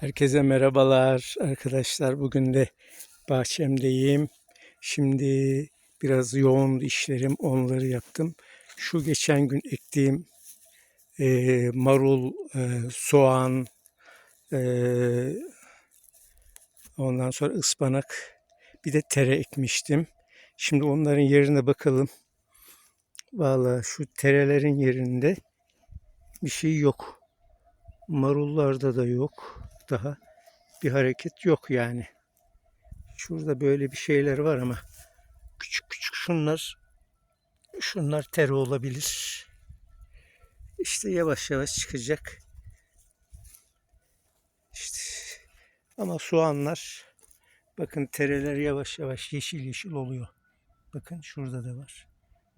Herkese merhabalar arkadaşlar. Bugün de bahçemdeyim. Şimdi biraz yoğun işlerim onları yaptım. Şu geçen gün ektiğim e, marul, e, soğan, e, ondan sonra ıspanak, bir de tere ekmiştim. Şimdi onların yerine bakalım. Vallahi şu terelerin yerinde bir şey yok. Marullarda da yok. Daha bir hareket yok yani. Şurada böyle bir şeyler var ama küçük küçük şunlar şunlar tere olabilir. İşte yavaş yavaş çıkacak. İşte ama soğanlar bakın tereler yavaş yavaş yeşil yeşil oluyor. Bakın şurada da var.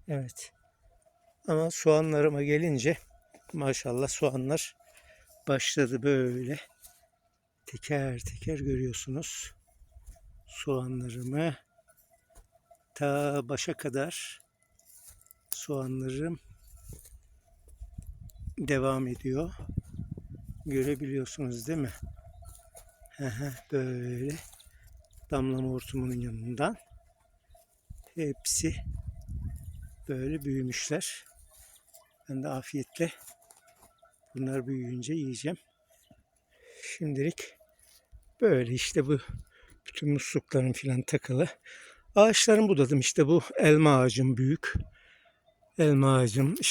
Evet. Ama soğanlarıma gelince maşallah soğanlar başladı böyle teker teker görüyorsunuz soğanlarımı ta başa kadar soğanlarım devam ediyor. Görebiliyorsunuz değil mi? Böyle damlama hortumunun yanından hepsi böyle büyümüşler. Ben de afiyetle bunlar büyüyünce yiyeceğim. Şimdilik böyle işte bu bütün musluklarım filan takılı. Ağaçlarımı budadım işte bu elma ağacım büyük. Elma ağacım işte